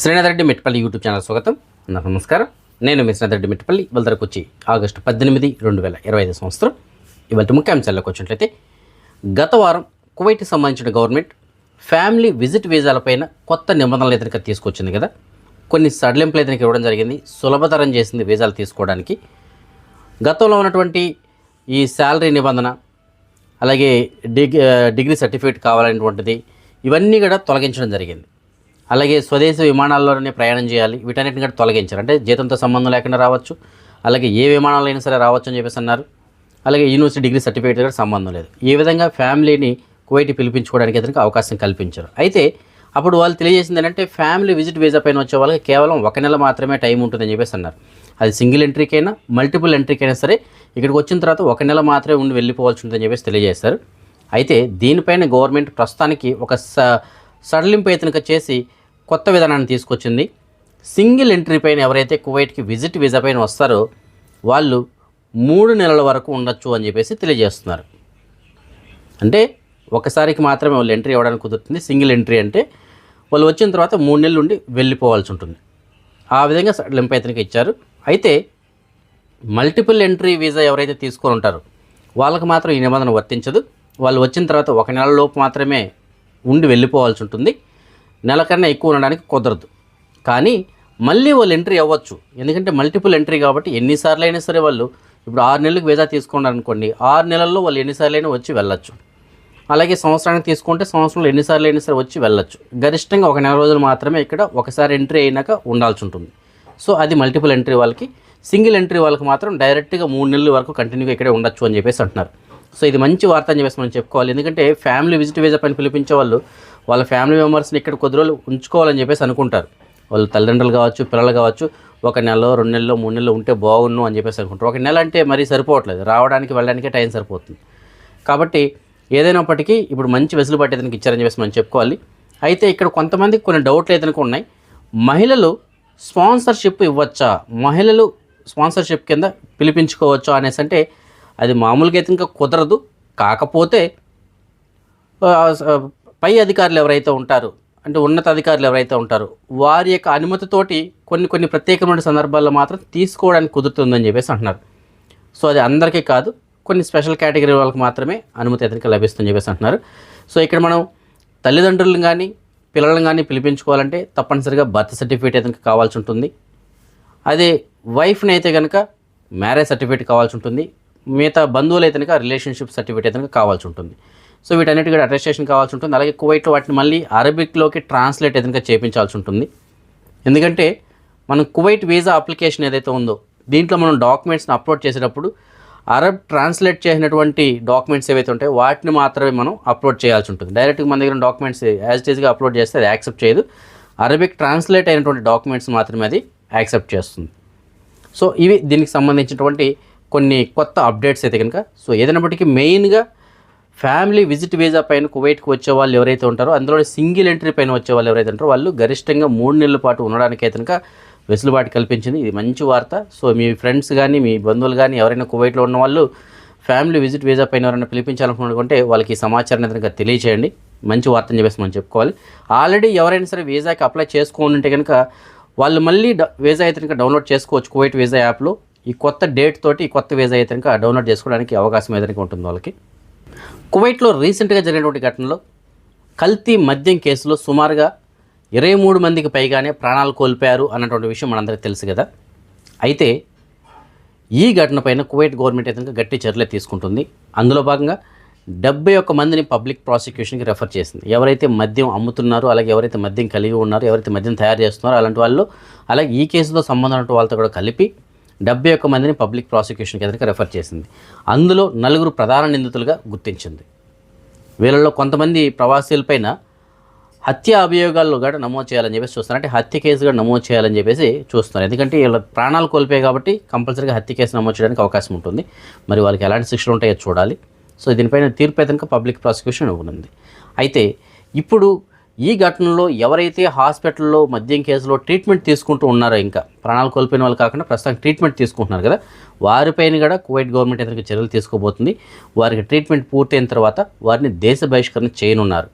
Srinatha Reddy Mittapalli YouTube channel స్వాగతం. నమస్కారం. నేను మీ శ్రీనాథరెడ్డి మిట్టపల్లి ఇవాళ ధరకు వచ్చి ఆగస్టు పద్దెనిమిది రెండు వేల ఇరవై ఐదు సంవత్సరం. ఇవాళ ముఖ్యాంశాల్లోకి వచ్చినట్లయితే గత వారం కువైట్కి సంబంధించిన గవర్నమెంట్ ఫ్యామిలీ విజిట్ వీజాలపైన కొత్త నిబంధనలు ఎదురుగా తీసుకొచ్చింది కదా. కొన్ని సడలింపులు ఎదురుగా ఇవ్వడం జరిగింది. సులభతరం చేసింది వీజాలు తీసుకోవడానికి. గతంలో ఉన్నటువంటి ఈ శాలరీ నిబంధన అలాగే డిగ్రీ డిగ్రీ సర్టిఫికేట్ కావాలనేటువంటిది ఇవన్నీ కూడా తొలగించడం జరిగింది. అలాగే స్వదేశీ విమానాల్లోనే ప్రయాణం చేయాలి. వీటన్నిటిని కూడా తొలగించారు అంటే జీతంతో సంబంధం లేకుండా రావచ్చు. అలాగే ఏ విమానాలైనా అయినా సరే రావచ్చు అని చెప్పేసి అన్నారు. అలాగే యూనివర్సిటీ డిగ్రీ సర్టిఫికేట్ కూడా సంబంధం లేదు. ఈ విధంగా ఫ్యామిలీని కువైట్ పిలిపించుకోవడానికి ఎదురుగా అవకాశం కల్పించారు. అయితే అప్పుడు వాళ్ళు తెలియజేసింది ఏంటంటే ఫ్యామిలీ విజిట్ వీసా పైన వచ్చే వాళ్ళకి కేవలం ఒక నెల మాత్రమే టైం ఉంటుందని చెప్పేసి అన్నారు. అది సింగిల్ ఎంట్రీకైనా మల్టిపుల్ ఎంట్రీకైనా సరే ఇక్కడికి వచ్చిన తర్వాత ఒక నెల మాత్రమే ఉండి వెళ్ళిపోవాల్సి ఉంటుందని చెప్పేసి తెలియజేశారు. అయితే దీనిపైన గవర్నమెంట్ ప్రస్తుతానికి ఒక స సడలింపు ఎత్తునక చేసి కొత్త విధానాన్ని తీసుకొచ్చింది. సింగిల్ ఎంట్రీ పైన ఎవరైతే కువైట్కి విజిట్ వీసా పైన వస్తారో వాళ్ళు మూడు నెలల వరకు ఉండొచ్చు అని చెప్పేసి తెలియజేస్తున్నారు. అంటే ఒకసారికి మాత్రమే వాళ్ళు ఎంట్రీ ఇవ్వడానికి కుదురుతుంది. సింగిల్ ఎంట్రీ అంటే వాళ్ళు వచ్చిన తర్వాత మూడు నెలలు ఉండి వెళ్ళిపోవాల్సి ఉంటుంది. ఆ విధంగా సడలింపు ఇతనికి ఇచ్చారు. అయితే మల్టిపుల్ ఎంట్రీ వీసా ఎవరైతే తీసుకొని ఉంటారో వాళ్ళకి మాత్రం ఈ నిబంధన వర్తించదు. వాళ్ళు వచ్చిన తర్వాత ఒక నెల లోపు మాత్రమే ఉండి వెళ్ళిపోవాల్సి ఉంటుంది. నెల కన్నా ఎక్కువ ఉండడానికి కుదరదు. కానీ మళ్ళీ వాళ్ళు ఎంట్రీ అవ్వచ్చు. ఎందుకంటే మల్టిపుల్ ఎంట్రీ కాబట్టి ఎన్నిసార్లు అయినా సరే వాళ్ళు ఇప్పుడు ఆరు నెలలకు వీసా తీసుకున్నారు అనుకోండి ఆరు నెలల్లో వాళ్ళు ఎన్నిసార్లు అయినా వచ్చి వెళ్ళొచ్చు. అలాగే సంవత్సరానికి తీసుకుంటే సంవత్సరంలో ఎన్నిసార్లు అయినా సరే వచ్చి వెళ్ళొచ్చు. గరిష్టంగా ఒక నెల రోజులు మాత్రమే ఇక్కడ ఒకసారి ఎంట్రీ అయినాక ఉండాల్సి ఉంటుంది. సో అది మల్టిపుల్ ఎంట్రీ వాళ్ళకి సింగిల్ ఎంట్రీ వాళ్ళకి మాత్రం డైరెక్ట్గా మూడు నెలల వరకు కంటిన్యూగా ఇక్కడే ఉండొచ్చు అని చెప్పేసి అంటున్నారు. సో ఇది మంచి వార్త అని చెప్పేసి మనం చెప్పుకోవాలి. ఎందుకంటే ఫ్యామిలీ విజిట్ వీసా పని పిలిపించే వాళ్ళు వాళ్ళ ఫ్యామిలీ మెంబర్స్ని ఇక్కడ కొద్ది రోజులు ఉంచుకోవాలని చెప్పేసి అనుకుంటారు. వాళ్ళు తల్లిదండ్రులు కావచ్చు పిల్లలు కావచ్చు ఒక నెలలో రెండు నెలలో మూడు నెలలు ఉంటే బాగున్ను అని చెప్పేసి అనుకుంటారు. ఒక నెల అంటే మరీ సరిపోవట్లేదు. రావడానికి వెళ్ళడానికే టైం సరిపోతుంది. కాబట్టి ఏదైనప్పటికీ ఇప్పుడు మంచి వెసులుబాటు పట్టేదానికి ఇచ్చారని చెప్పేసి మనం చెప్పుకోవాలి. అయితే ఇక్కడ కొంతమందికి కొన్ని డౌట్లు ఏదైనా ఉన్నాయి. మహిళలు స్పాన్సర్షిప్ ఇవ్వచ్చా? మహిళలు స్పాన్సర్షిప్ కింద పిలిపించుకోవచ్చా అనేసి అంటే అది మామూలుగా అయితే ఇంకా కుదరదు. కాకపోతే పై అధికారులు ఎవరైతే ఉంటారో అంటే ఉన్నత అధికారులు ఎవరైతే ఉంటారో వారి యొక్క అనుమతితోటి కొన్ని కొన్ని ప్రత్యేకమైన సందర్భాల్లో మాత్రం తీసుకోవడానికి కుదురుతుందని చెప్పేసి అంటున్నారు. సో అది అందరికీ కాదు కొన్ని స్పెషల్ కేటగిరీ వాళ్ళకి మాత్రమే అనుమతి అతనికి లభిస్తుందని చెప్పేసి అంటున్నారు. సో ఇక్కడ మనం తల్లిదండ్రులను కానీ పిల్లలను కానీ పిలిపించుకోవాలంటే తప్పనిసరిగా బర్త్ సర్టిఫికేట్ అతనికి కావాల్సి ఉంటుంది. అదే వైఫ్ని అయితే కనుక మ్యారేజ్ సర్టిఫికేట్ కావాల్సి ఉంటుంది. మిగతా బంధువులు అయితే కనుక రిలేషన్షిప్ సర్టిఫికేట్ అయితే కనుక కావాల్సి ఉంటుంది. సో వీటన్నిటి కూడా అటెస్టేషన్ కావాల్సి ఉంటుంది. అలాగే కువైట్లో వాటిని మళ్ళీ అరబిక్లోకి ట్రాన్స్లేట్ ఏదైనా చేపించాల్సి చేయించాల్సి ఉంటుంది. ఎందుకంటే మనం కువైట్ వీసా అప్లికేషన్ ఏదైతే ఉందో దీంట్లో మనం డాక్యుమెంట్స్ని అప్లోడ్ చేసేటప్పుడు అరబ్ ట్రాన్స్లేట్ చేసినటువంటి డాక్యుమెంట్స్ ఏవైతే ఉంటాయో వాటిని మాత్రమే మనం అప్లోడ్ చేయాల్సి ఉంటుంది. డైరెక్ట్గా మన దగ్గర డాక్యుమెంట్స్ యాజ్ ఇట్ ఈస్గా అప్లోడ్ చేస్తే అది యాక్సెప్ట్ చేయదు. అరబిక్ ట్రాన్స్లేట్ అయినటువంటి డాక్యుమెంట్స్ మాత్రమే అది యాక్సెప్ట్ చేస్తుంది. సో ఇవి దీనికి సంబంధించినటువంటి కొన్ని కొత్త అప్డేట్స్ అయితే కనుక సో ఏదైనప్పటికీ మెయిన్గా ఫ్యామిలీ విజిట్ వీజా పైన కువైట్కి వచ్చే వాళ్ళు ఎవరైతే ఉంటారో అందులో సింగిల్ ఎంట్రీ పైన వచ్చే వాళ్ళు ఎవరైతే ఉంటారో వాళ్ళు గరిష్టంగా మూడు నెలల పాటు ఉండడానికి అయితే కనుక వెసులుబాటు కల్పించింది. ఇది మంచి వార్త. సో మీ ఫ్రెండ్స్ కానీ మీ బంధువులు కానీ ఎవరైనా కువైట్లో ఉన్న వాళ్ళు ఫ్యామిలీ విజిట్ వీజా పైన ఎవరైనా పిలిపించాలనుకుంటే వాళ్ళకి ఈ సమాచారాన్ని అయితే కనుక తెలియచేయండి. మంచి వార్త అని చెప్పేసి మనం చెప్పుకోవాలి. ఆల్రెడీ ఎవరైనా సరే వీజాకి అప్లై చేసుకోని ఉంటే కనుక వాళ్ళు మళ్ళీ డ- అయితే కనుక డౌన్లోడ్ చేసుకోవచ్చు కువైట్ వీజా యాప్లో. ఈ కొత్త డేట్ తోటి ఈ కొత్త వీజా అయితే కనుక డౌన్లోడ్ చేసుకోవడానికి అవకాశం ఏదైనా ఉంటుంది వాళ్ళకి. కువైట్లో రీసెంట్గా జరిగినటువంటి ఘటనలో కల్తీ మద్యం కేసులో సుమారుగా ఇరవై మూడు మందికి పైగానే ప్రాణాలు కోల్పోయారు అన్నటువంటి విషయం మనందరికీ తెలుసు కదా. అయితే ఈ ఘటన పైన కువైట్ గవర్నమెంట్ అయితే గట్టి చర్యలు తీసుకుంటుంది. అందులో భాగంగా డెబ్బై ఒక్క మందిని పబ్లిక్ ప్రాసిక్యూషన్కి రెఫర్ చేసింది. ఎవరైతే మద్యం అమ్ముతున్నారో అలాగే ఎవరైతే మద్యం కలిగి ఉన్నారో ఎవరైతే మద్యం తయారు చేస్తున్నారో అలాంటి వాళ్ళు అలాగే ఈ కేసుతో సంబంధం ఉన్న వాళ్ళతో కూడా కలిపి డెబ్బై ఒక్క మందిని పబ్లిక్ ప్రాసిక్యూషన్ ఎదురుగా రెఫర్ చేసింది. అందులో నలుగురు ప్రధాన నిందితులుగా గుర్తించింది. వీళ్ళలో కొంతమంది ప్రవాసీలపైన హత్య అభియోగాలు కూడా నమోదు చేయాలని చెప్పేసి చూస్తున్నారు. అంటే హత్య కేసు కూడా నమోదు చేయాలని చెప్పేసి చూస్తున్నారు. ఎందుకంటే వీళ్ళ ప్రాణాలు కోల్పోయాయి కాబట్టి కంపల్సరీగా హత్య కేసు నమోదు చేయడానికి అవకాశం ఉంటుంది. మరి వాళ్ళకి ఎలాంటి శిక్షలు ఉంటాయో చూడాలి. సో దీనిపైన తీర్పు అయితే పబ్లిక్ ప్రాసిక్యూషన్ ఉంది అయితే ఇప్పుడు ఈ ఘటనలో ఎవరైతే హాస్పిటల్లో మద్యం కేసులో ట్రీట్మెంట్ తీసుకుంటూ ఉన్నారో ఇంకా ప్రాణాలు కోల్పోయిన వాళ్ళు కాకుండా ప్రస్తుతం ట్రీట్మెంట్ తీసుకుంటున్నారు కదా వారిపైన కూడా కువైట్ గవర్నమెంట్ ఎదురు చర్యలు తీసుకోబోతుంది. వారికి ట్రీట్మెంట్ పూర్తయిన తర్వాత వారిని దేశ బహిష్కరణ చేయనున్నారు.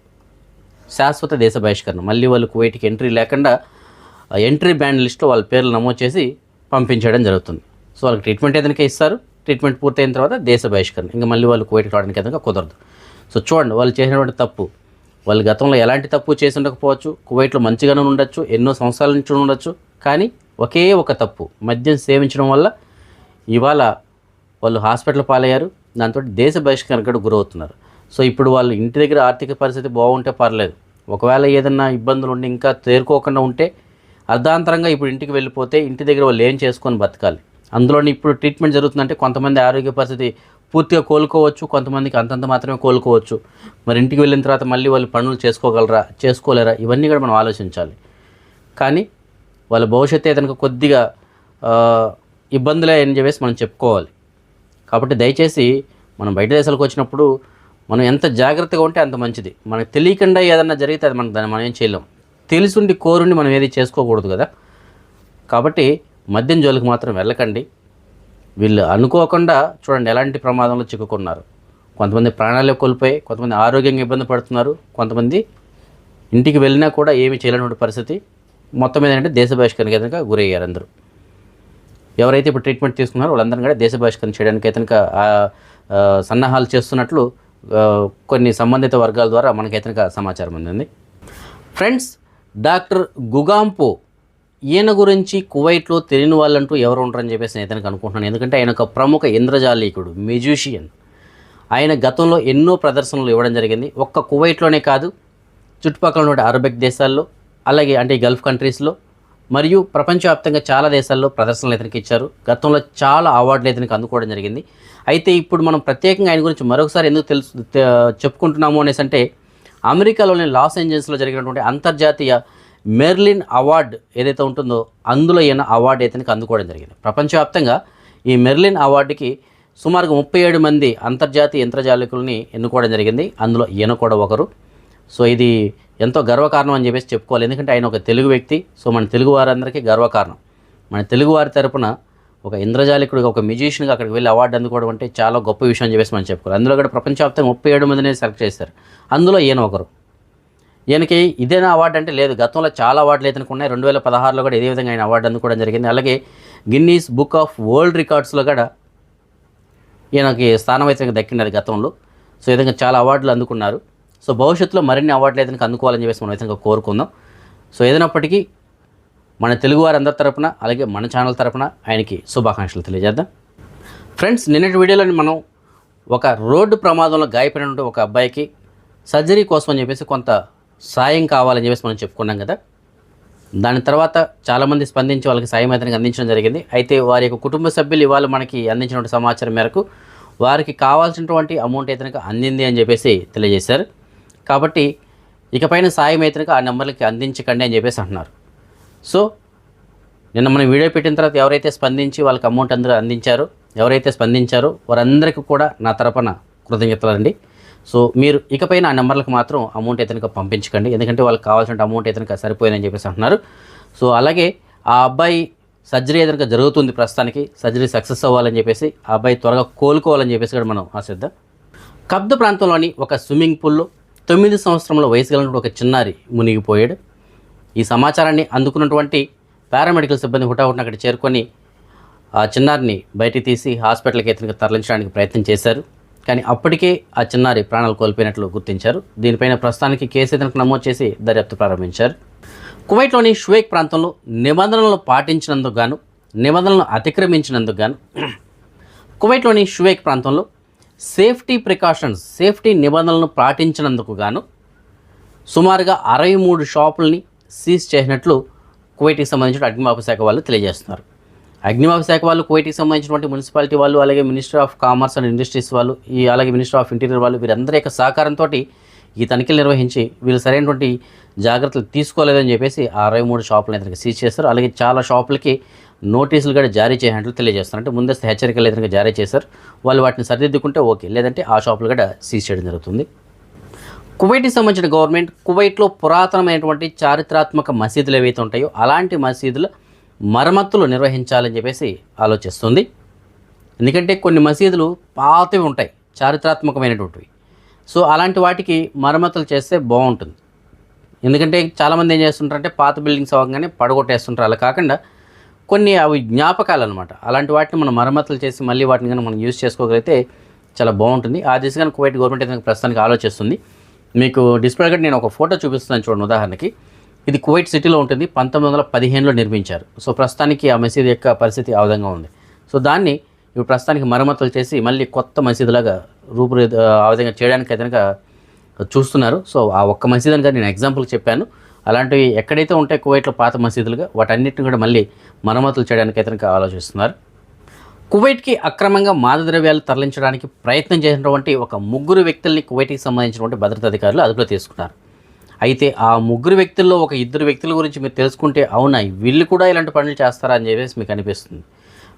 శాశ్వత దేశ బహిష్కరణ. మళ్ళీ వాళ్ళు కువైట్కి ఎంట్రీ లేకుండా ఎంట్రీ బ్యాండ్ లిస్ట్లో వాళ్ళ పేర్లు నమోదు చేసి పంపించడం జరుగుతుంది. సో వాళ్ళకి ట్రీట్మెంట్ ఏదైనా ఇస్తారు. ట్రీట్మెంట్ పూర్తయిన తర్వాత దేశ బహిష్కరణ. ఇంకా మళ్ళీ వాళ్ళు కువైట్కి రావడానికి ఏదైనా కుదరదు. సో చూడండి వాళ్ళు చేసినటువంటి తప్పు వాళ్ళు గతంలో ఎలాంటి తప్పు చేసి ఉండకపోవచ్చు కువైట్లో మంచిగానే ఉండొచ్చు ఎన్నో సంవత్సరాల నుంచి ఉండొచ్చు. కానీ ఒకే ఒక తప్పు మద్యం సేవించడం వల్ల ఇవాళ వాళ్ళు హాస్పిటల్ పాలయ్యారు. దాంతో దేశ బహిష్కరణకు గురవుతున్నారు. సో ఇప్పుడు వాళ్ళు ఇంటి దగ్గర ఆర్థిక పరిస్థితి బాగుంటే పర్లేదు. ఒకవేళ ఏదన్నా ఇబ్బందులు ఉండి ఇంకా తేరుకోకుండా ఉంటే అర్ధాంతరంగా ఇప్పుడు ఇంటికి వెళ్ళిపోతే ఇంటి దగ్గర వాళ్ళు ఏం చేసుకొని బతకాలి? అందులోని ఇప్పుడు ట్రీట్మెంట్ జరుగుతుందంటే కొంతమంది ఆరోగ్య పరిస్థితి పూర్తిగా కోలుకోవచ్చు. కొంతమందికి అంతంత మాత్రమే కోలుకోవచ్చు. మరి ఇంటికి వెళ్ళిన తర్వాత మళ్ళీ వాళ్ళు పనులు చేసుకోగలరా? చేసుకోలేరా? ఇవన్నీ కూడా మనం ఆలోచించాలి. కానీ వాళ్ళ భవిష్యత్తు ఏదైనా కొద్దిగా ఆ, ఇబ్బందులే అని చెప్పేసి మనం చెప్పుకోవాలి. కాబట్టి దయచేసి మనం బయట దేశాలకు వచ్చినప్పుడు మనం ఎంత జాగ్రత్తగా ఉంటే అంత మంచిది. మనకు తెలియకుండా ఏదన్నా జరిగితే అది మనం దాన్ని మనం ఏం చేయలేం. తెలిసుండి కోరుండి మనం ఏది చేసుకోకూడదు కదా. కాబట్టి మద్యం జోలికి మాత్రం వెళ్ళకండి. వీళ్ళు అనుకోకుండా చూడండి ఎలాంటి ప్రమాదంలో చిక్కుకున్నారు. కొంతమంది ప్రాణాలు కోల్పోయి కొంతమంది ఆరోగ్యంగా ఇబ్బంది పడుతున్నారు. కొంతమంది ఇంటికి వెళ్ళినా కూడా ఏమి చేయలేనటువంటి పరిస్థితి. మొత్తం మీద ఏంటంటే దేశ బహిష్కరణకి కనుక గురయ్యారు అందరూ. ఎవరైతే ఇప్పుడు ట్రీట్మెంట్ తీసుకున్నారో వాళ్ళందరూ కూడా దేశ బహిష్కరణ చేయడానికి అయితే కనుక సన్నాహాలు చేస్తున్నట్లు కొన్ని సంబంధిత వర్గాల ద్వారా మనకైతే సమాచారం అందింది. ఫ్రెండ్స్ డాక్టర్ గుగాంపో ఈయన గురించి కువైట్లో తెలియని వాళ్ళంటూ ఎవరు ఉంటారని చెప్పేసి నేను ఇతనికి అనుకుంటున్నాను. ఎందుకంటే ఆయన ఒక ప్రముఖ ఇంద్రజాలీకుడు మ్యూజిషియన్. ఆయన గతంలో ఎన్నో ప్రదర్శనలు ఇవ్వడం జరిగింది. ఒక్క కువైట్లోనే కాదు చుట్టుపక్కల ఉన్న అరబిక్ దేశాల్లో అలాగే అంటే గల్ఫ్ కంట్రీస్లో మరియు ప్రపంచవ్యాప్తంగా చాలా దేశాల్లో ప్రదర్శనలు ఇతనికి ఇచ్చారు. గతంలో చాలా అవార్డులు ఇతనికి అందుకోవడం జరిగింది. అయితే ఇప్పుడు మనం ప్రత్యేకంగా ఆయన గురించి మరొకసారి ఎందుకు తెలుసు చెప్పుకుంటున్నాము అనేసి అంటే అమెరికాలోని లాస్ ఏంజల్స్లో జరిగినటువంటి అంతర్జాతీయ మెర్లిన్ అవార్డ్ ఏదైతే ఉంటుందో అందులో ఈయన అవార్డు అయితే అందుకోవడం జరిగింది. ప్రపంచవ్యాప్తంగా ఈ మెర్లిన్ అవార్డుకి సుమారుగా ముప్పై ఏడు మంది అంతర్జాతీయ యంత్రజాలకుల్ని ఎన్నుకోవడం జరిగింది. అందులో ఈయన కూడా ఒకరు. సో ఇది ఎంతో గర్వకారణం అని చెప్పేసి చెప్పుకోవాలి. ఎందుకంటే ఆయన ఒక తెలుగు వ్యక్తి. సో మన తెలుగు వారందరికీ గర్వకారణం. మన తెలుగు వారి తరపున ఒక ఇంద్రజాలికుడిగా ఒక మ్యూజిషియన్గా అక్కడికి వెళ్ళి అవార్డు అందుకోవడం అంటే చాలా గొప్ప విషయం అని చెప్పేసి మనం చెప్పుకోవాలి. అందులో కూడా ప్రపంచవ్యాప్తంగా ముప్పై ఏడు మందిని సెలెక్ట్ చేశారు. అందులో ఈయన ఒకరు. ఈయనకి ఇదేనా అవార్డు అంటే లేదు. గతంలో చాలా అవార్డులు అయితే ఉన్నాయి రెండు వేల పదహారులో కూడా ఇదే విధంగా ఆయన అవార్డు అందుకోవడం జరిగింది. అలాగే గిన్నీస్ బుక్ ఆఫ్ వరల్డ్ రికార్డ్స్లో కూడా ఈయనకి స్థానం అయితే దక్కినది గతంలో. సో ఈ విధంగా చాలా అవార్డులు అందుకున్నారు. సో భవిష్యత్తులో మరిన్ని అవార్డులు అయితే అందుకోవాలని చెప్పేసి మనం అయితే కోరుకుందాం. సో ఏదైనప్పటికీ మన తెలుగు వారి అందరి తరపున అలాగే మన ఛానల్ తరపున ఆయనకి శుభాకాంక్షలు తెలియజేద్దాం. ఫ్రెండ్స్ నిన్నటి వీడియోలో మనం ఒక రోడ్డు ప్రమాదంలో గాయపడినటువంటి ఒక అబ్బాయికి సర్జరీ కోసం అని చెప్పేసి కొంత సాయం కావాలని చెప్పేసి మనం చెప్పుకున్నాం కదా. దాని తర్వాత చాలామంది స్పందించి వాళ్ళకి సాయం అయితే అందించడం జరిగింది. అయితే వారి యొక్క కుటుంబ సభ్యులు ఇవాళ మనకి అందించినటువంటి సమాచారం మేరకు వారికి కావాల్సినటువంటి అమౌంట్ అయితే అందింది అని చెప్పేసి తెలియజేశారు. కాబట్టి ఇకపైన సాయం అయితే ఆ నెంబర్లకి అందించకండి అని చెప్పేసి అంటున్నారు. సో నిన్న మనం వీడియో పెట్టిన తర్వాత ఎవరైతే స్పందించి వాళ్ళకి అమౌంట్ అందరూ అందించారో ఎవరైతే స్పందించారో వారందరికీ కూడా నా తరపున కృతజ్ఞతలండి. సో మీరు ఇకపైన ఆ నెంబర్లకు మాత్రం అమౌంట్ అయితే పంపించకండి. ఎందుకంటే వాళ్ళకి కావాల్సిన అమౌంట్ అయితే సరిపోయిందని చెప్పేసి అంటున్నారు. సో అలాగే ఆ అబ్బాయి సర్జరీ ఏదైనా జరుగుతుంది ప్రస్తుతానికి. సర్జరీ సక్సెస్ అవ్వాలని చెప్పేసి ఆ అబ్బాయి త్వరగా కోలుకోవాలని చెప్పేసి కూడా మనం ఆశిద్దాం. కబ్ద ప్రాంతంలోని ఒక స్విమ్మింగ్ పూల్లో తొమ్మిది సంవత్సరంలో వయసు కలిగిన ఒక చిన్నారి మునిగిపోయాడు. ఈ సమాచారాన్ని అందుకున్నటువంటి పారామెడికల్ సిబ్బంది హుటాహుటిన అక్కడ చేరుకొని ఆ చిన్నారిని బయటికి తీసి హాస్పిటల్కి ఇతనికి తరలించడానికి ప్రయత్నం చేశారు. కానీ అప్పటికే ఆ చిన్నారి ప్రాణాలు కోల్పోయినట్లు గుర్తించారు. దీనిపైన ప్రస్తుతానికి కేసు ఇతనికి నమోదు చేసి దర్యాప్తు ప్రారంభించారు. కువైట్లోని షువేక్ ప్రాంతంలో నిబంధనలను పాటించినందుకు గాను నిబంధనలను అతిక్రమించినందుకు గాను కువైట్లోని షువేక్ ప్రాంతంలో సేఫ్టీ ప్రికాషన్స్ సేఫ్టీ నిబంధనలను పాటించినందుకు గాను సుమారుగా అరవై మూడు షాపుల్ని సీజ్ చేసినట్లు కువైట్కి సంబంధించిన అగ్నిమాపక శాఖ వాళ్ళు తెలియజేస్తున్నారు. అగ్నిమాపక శాఖ వాళ్ళు కువైట్కి సంబంధించినటువంటి మున్సిపాలిటీ వాళ్ళు అలాగే minister of commerce and industries వాళ్ళు ఈ అలాగే మినిస్టర్ ఆఫ్ ఇంటీరియర్ వాళ్ళు వీరందరి యొక్క సహకారంతో ఈ తనిఖీలు నిర్వహించి వీళ్ళు సరైనటువంటి జాగ్రత్తలు తీసుకోలేదని చెప్పేసి ఆ అరవై మూడు షాపులను ఇతనికి సీజ్ చేస్తారు అలాగే చాలా షాపులకి నోటీసులు కూడా జారీ చేసినట్లు తెలియజేస్తారు అంటే ముందస్తు హెచ్చరికలు ఇతనికి జారీ చేశారు. వాళ్ళు వాటిని సరిదిద్దుకుంటే ఓకే లేదంటే ఆ షాపులు కూడా సీజ్ చేయడం జరుగుతుంది. కువైట్కి సంబంధించిన గవర్నమెంట్ కువైట్లో పురాతనమైనటువంటి చారిత్రాత్మక మసీదులు ఏవైతే ఉంటాయో అలాంటి మసీదులు మరమ్మతులు నిర్వహించాలని చెప్పేసి ఆలోచిస్తుంది. ఎందుకంటే కొన్ని మసీదులు పాతవి ఉంటాయి చారిత్రాత్మకమైనటువంటివి. సో అలాంటి వాటికి మరమ్మతులు చేస్తే బాగుంటుంది. ఎందుకంటే చాలామంది ఏం చేస్తుంటారంటే పాత బిల్డింగ్స్ అవ్వగానే పడగొట్టేస్తుంటారు. అలా కాకుండా కొన్ని అవి జ్ఞాపకాలు అనమాట అలాంటి వాటిని మనం మరమ్మతులు చేసి మళ్ళీ వాటిని కనుక మనం యూజ్ చేసుకోగలిగితే చాలా బాగుంటుంది. ఆ దిశగా కువైట్ గవర్నమెంట్ ప్రస్తుతానికి ఆలోచిస్తుంది. మీకు డిస్ప్లే నేను ఒక ఫోటో చూపిస్తున్నాను చూడండి ఉదాహరణకి. ఇది కువైట్ సిటీలో ఉంటుంది. పంతొమ్మిది వందల పదిహేనులో నిర్మించారు. సో ప్రస్తుతానికి ఆ మసీదు యొక్క పరిస్థితి ఆ విధంగా ఉంది. సో దాన్ని ఇప్పుడు ప్రస్తుతానికి మరమ్మతులు చేసి మళ్ళీ కొత్త మసీదులాగా రూపురే ఆ విధంగా చేయడానికి అయితే కనుక చూస్తున్నారు. సో ఆ ఒక్క మసీదు అని నేను ఎగ్జాంపుల్ చెప్పాను. అలాంటివి ఎక్కడైతే ఉంటాయి కువైట్లో పాత మసీదులుగా వాటన్నిటిని కూడా మళ్ళీ మరమ్మతులు చేయడానికి అయితే కనుక ఆలోచిస్తున్నారు. కువైట్కి అక్రమంగా మాదద్రవ్యాలు తరలించడానికి ప్రయత్నం చేసినటువంటి ఒక ముగ్గురు వ్యక్తుల్ని కువైట్కి సంబంధించినటువంటి భద్రతా అధికారులు అదుపులో తీసుకున్నారు. అయితే ఆ ముగ్గురు వ్యక్తుల్లో ఒక ఇద్దరు వ్యక్తుల గురించి మీరు తెలుసుకుంటే అవునా? వీళ్ళు కూడా ఇలాంటి పనులు చేస్తారా అని చెప్పేసి మీకు అనిపిస్తుంది.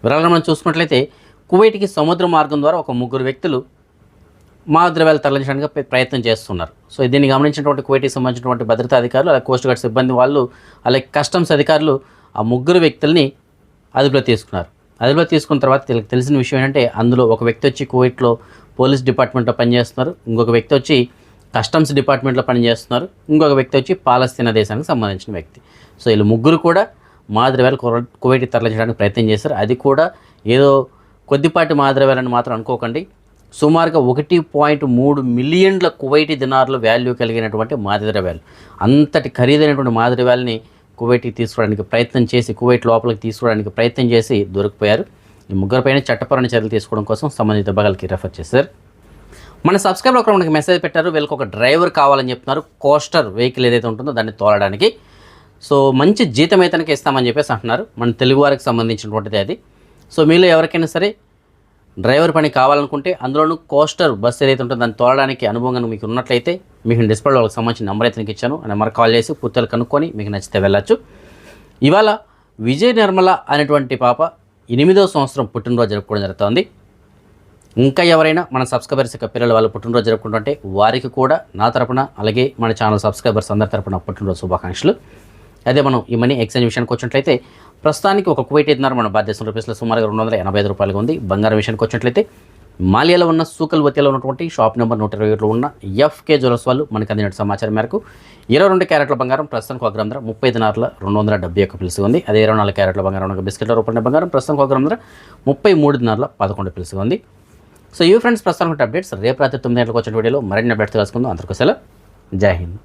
వివరాలు మనం చూసుకున్నట్లయితే కువైట్కి సముద్ర మార్గం ద్వారా ఒక ముగ్గురు వ్యక్తులు మాదక ద్రవ్యాలు తరలించడానికి ప్ర- ప్రయత్నం చేస్తున్నారు. సో దీన్ని గమనించినటువంటి కువైట్కి సంబంధించినటువంటి భద్రతా అధికారులు అలాగే కోస్ట్ గార్డ్ సిబ్బంది వాళ్ళు అలాగే కస్టమ్స్ అధికారులు ఆ ముగ్గురు వ్యక్తుల్ని అదుపులో తీసుకున్నారు. అదుపులో తీసుకున్న తర్వాత తెలిసిన విషయం ఏంటంటే అందులో ఒక వ్యక్తి వచ్చి కువైట్లో పోలీస్ డిపార్ట్మెంట్లో పనిచేస్తున్నారు. ఇంకొక వ్యక్తి వచ్చి కస్టమ్స్ డిపార్ట్మెంట్లో పనిచేస్తున్నారు. ఇంకొక వ్యక్తి వచ్చి పాలస్తీనా దేశానికి సంబంధించిన వ్యక్తి. సో వీళ్ళు ముగ్గురు కూడా మాదిరివేలు కువైట్కి తరలించడానికి ప్రయత్నం చేశారు. అది కూడా ఏదో కొద్దిపాటి మాదిరివేలని మాత్రం అనుకోకండి. సుమారుగా ఒకటి పాయింట్ మూడు మిలియన్ల కువైటి దినార్లు వాల్యూ కలిగినటువంటి మాదిరివేలు. అంతటి ఖరీదైనటువంటి మాదిరివేలని కువైట్కి తీసుకోవడానికి ప్రయత్నం చేసి కువైట్ లోపలికి తీసుకోవడానికి ప్రయత్నం చేసి దొరికిపోయారు. ఈ ముగ్గురిపైన చట్టపరమైన చర్యలు తీసుకోవడం కోసం సంబంధిత విభాగాలకి రెఫర్ చేశారు. మన సబ్స్క్రైబర్ ఒకరు మనకి మెసేజ్ పెట్టారు వీళ్ళకి ఒక డ్రైవర్ కావాలని చెప్తున్నారు కోస్టర్ వెహికల్ ఏదైతే ఉంటుందో దాన్ని తోలడానికి. సో మంచి జీతం అయితే ఇస్తామని చెప్పేసి అంటున్నారు. మన తెలుగు వారికి సంబంధించినటువంటిది అది. సో మీలో ఎవరికైనా సరే డ్రైవర్ పని కావాలనుకుంటే అందులోనూ కోస్టర్ బస్సు ఏదైతే ఉంటుందో దాన్ని తోలడానికి అనుభవం మీకు ఉన్నట్లయితే మీకు డిస్ప్లే వాళ్ళకి సంబంధించిన నెంబర్ అయితే నీకు ఇచ్చాను. ఆ నెంబర్ కాల్ చేసి పూర్తిగా కనుక్కొని మీకు నచ్చితే వెళ్ళచ్చు. ఇవాళ విజయ నిర్మల అనేటువంటి పాప ఎనిమిదో సంవత్సరం పుట్టినరోజు జరుపుకోవడం జరుగుతోంది. ఇంకా ఎవరైనా మన సబ్స్క్రైబర్స్ యొక్క పిల్లలు వాళ్ళు పుట్టినరోజు జరుపుకుంటుంటే వారికి కూడా నా తరపున అలాగే మన ఛానల్ సబ్స్క్రైబర్స్ అందరి తరపున పుట్టినరోజు శుభాకాంక్షలు. అదే మనం ఈ మనీ ఎక్స్చేంజ్ విషయానికి వచ్చినట్లయితే ప్రస్తుతానికి ఒక కువైట్ ఐదున్నర మన భారతదేశం రూపీస్లో సుమారుగా రెండు వందల ఎనభై ఐదు రూపాయలుగా ఉంది. బంగారం విషయానికి వచ్చినట్లయితే మాలియాలో ఉన్న సూకల్ వతిలో ఉన్నటువంటి షాప్ నెంబర్ నూట ఇరవై ఏడులో ఉన్న ఎఫ్కే జ్యువెల్స్ వాళ్ళు మనకు అందిన సమాచారం మేరకు ఇరవై రెండు క్యారెట్ల బంగారం ప్రస్తుతానికి ఒక గ్రామ ముప్పై ఐదు రెండు వందల డెబ్బై ఒక పిలుసు ఉంది. అదే ఇరవై నాలుగు క్యారెట్ల బంగారం ఒక బిస్కెట్ల రూపాయల బంగారం ప్రస్తుతం ఒక గ్రామ ముప్పై మూడు నాలుగుల పదకొండు పిలుసు ఉంది. సో ఈ ఫ్రెండ్స్ ప్రస్తుతానికి అప్డేట్స్ రేపు రాత్రి తొమ్మిది గంటలకు వచ్చిన వీడియోలో మరిన్ని అప్డేట్స్ తెలుసుకుందాం. అందరికీ సెలవు. జై హింద్.